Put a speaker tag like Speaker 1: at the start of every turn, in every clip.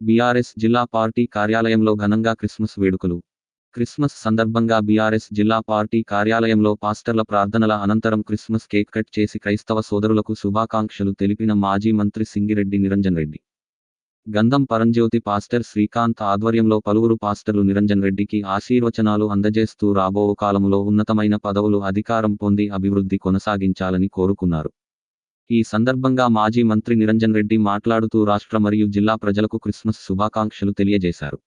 Speaker 1: BRS జిల్లా party కార్యాలయంలో ఘనంగా క్రిస్మస్ వేడుకలు. క్రిస్మస్ సందర్భంగా బీఆర్ఎస్ జిల్లా పార్టీ కార్యాలయంలో పాస్టర్ల ప్రార్థనల అనంతరం క్రిస్మస్ కేక్ కట్ చేసి క్రైస్తవ సోదరులకు శుభాకాంక్షలు తెలిపిన మాజీ మంత్రి సింగిరెడ్డి నిరంజన్ రెడ్డి. గంధం పరంజ్యోతి పాస్టర్ శ్రీకాంత్ ఆధ్వర్యంలో పలువురు పాస్టర్లు నిరంజన్ రెడ్డికి ఆశీర్వచనాలు అందజేస్తూ రాబో కాలంలో ఉన్నతమైన పదవులు అధికారం పొంది అభివృద్ధి కొనసాగించాలని కోరుకున్నారు. ఈ సందర్భంగా మాజీ మంత్రి నిరంజన్ రెడ్డి మాట్లాడుతూ రాష్ట్ర మరియు జిల్లా ప్రజలకు క్రిస్మస్ శుభాకాంక్షలు తెలియజేశారు.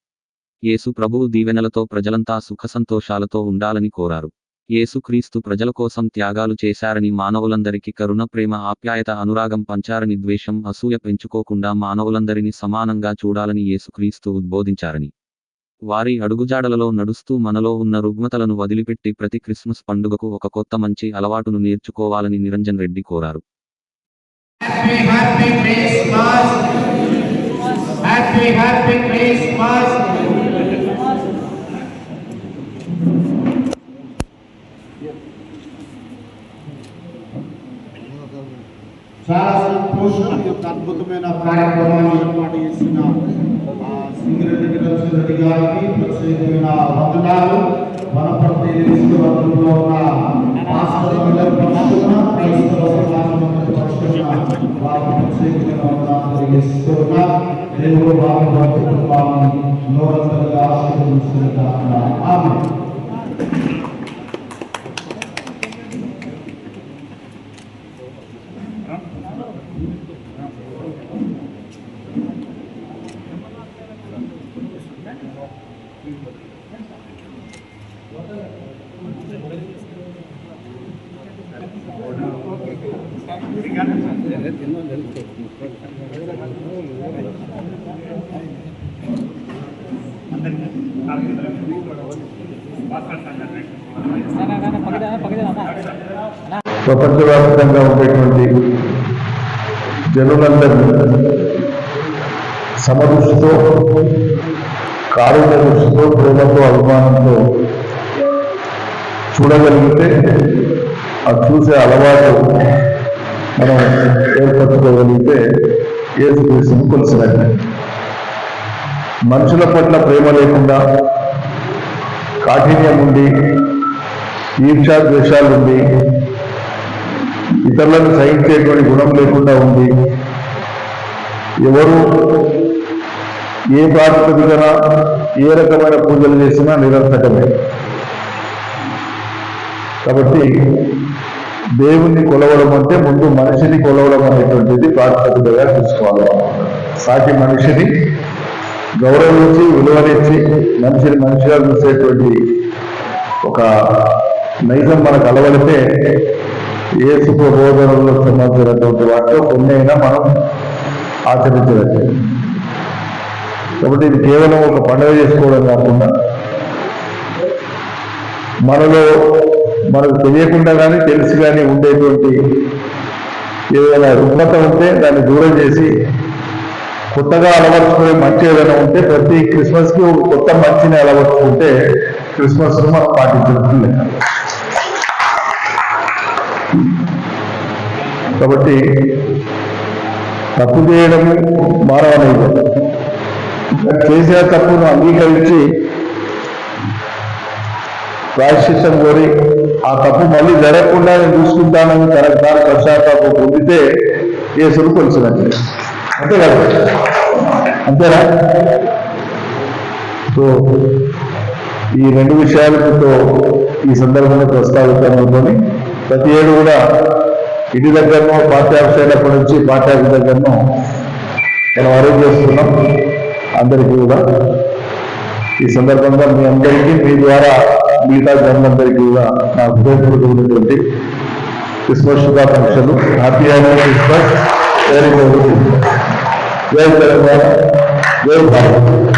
Speaker 1: యేసు ప్రభువు దీవెనలతో ప్రజలంతా సుఖసంతోషాలతో ఉండాలని కోరారు. యేసుక్రీస్తు ప్రజల కోసం త్యాగాలు చేశారని మానవులందరికీ కరుణ ప్రేమ ఆప్యాయత అనురాగం పంచారని ద్వేషం అసూయ పెంచుకోకుండా మానవులందరినీ సమానంగా చూడాలని యేసుక్రీస్తు ఉద్బోధించారని. వారి అడుగుజాడలలో నడుస్తూ మనలో ఉన్న రుగ్మతలను వదిలిపెట్టి ప్రతి క్రిస్మస్ పండుగకు ఒక కొత్త మంచి అలవాటును నేర్చుకోవాలని నిరంజన్ రెడ్డి కోరారు.
Speaker 2: Happy happy Christmas happy happy Christmas చాలా సంతోషం. ఈ యొక్క అద్భుతమైన కార్యక్రమాన్ని ఏర్పాటు చేసిన సింగిరెడ్డి నిరంజన్ రెడ్డి గారికి ప్రత్యేకమైన వందనాలు. వనపర్తి నియోజకవర్గంలో ఉన్న పాస్టర్లందరి క్రైస్తవ సమాజం يسرنا لهو باب باب القرآن نور الدرجات المسلمين آمين Thank you.
Speaker 3: ప్రపంచవ్యాప్తంగా ఉండేటువంటి జనులందరినీ సమదృష్టితో కారుణ్య దృష్టితో ప్రేమతో అభిమానంతో చూడగలిగితే అది చూసే అలవాటు మనం ఏర్పరచుకోగలిగితే ఏసుక్రీస్తుని కొలిసినట్టు మనుషుల పట్ల ప్రేమ లేకుండా కాఠిన్యం ఉండి ఈర్షా ద్వేషాలు ఉండి ఇతరులను సహించేటువంటి గుణం లేకుండా ఉంది ఎవరు ఏ ప్రాతిపదికన ఏ రకమైన పూజలు చేసినా నిరర్థకమే కాబట్టి దేవుణ్ణి కొలవడం అంటే ముందు మనిషిని కొలవడం అనేటువంటిది ప్రాతిపదికగా చూసుకోవాలి. సాటి మనిషిని గౌరవించి విలువనిచ్చి మనిషిని మనిషిగా చూసేటువంటి ఒక నైజం మనకు అలవడితే ఏ సుఖబోధనలో సంబంధించినటువంటి వాటిలో కొన్ని అయినా మనం ఆచరించవచ్చు. కాబట్టి ఇది కేవలం ఒక పండుగ చేసుకోవడం కాకుండా మనలో మనకు తెలియకుండా కానీ తెలిసి కానీ ఉండేటువంటి ఏదైనా రుగ్మత ఉంటే దాన్ని దూరం చేసి కొత్తగా అలవర్చుకునే మంచి ఏదైనా ఉంటే ప్రతి క్రిస్మస్కి ఒక కొత్త మంచిని అలవర్చుకుంటే క్రిస్మస్ మనం పాటించడం లెక్క కాబట్టి తప్పు చేయడము మానవనైతే చేసిన తప్పును అంగీకరించి ప్రాయశ్చిత్తం కోరి ఆ తప్పు మళ్ళీ జరగకుండా నేను చూసుకుంటానని తనకు తాను పశ్చాత్తాపం పొందితే యేసును కొలిసినట్లే అంతే కదా? అంతేనా? సో ఈ రెండు విషయాలతో ఈ సందర్భంలో ప్రస్తావించాలనుకొని ప్రతి ఏడు కూడా ఇంటి దగ్గరనో పాఠ్యాఫీస్ అయినప్పటి నుంచి పాఠ్యాఫీస్ దగ్గరనో మనం అరేంజ్ చేస్తున్నాం అందరికీ కూడా ఈ సందర్భంగా మీ అందరికీ మీ ద్వారా మిగతా జన్మందరికీ కూడా నా హృదయపూర్వకమైనటువంటి క్రిస్మస్ శుభాకాంక్షలు. Happy happy Christmas very very జై తెలంగాణ. జై భారత్.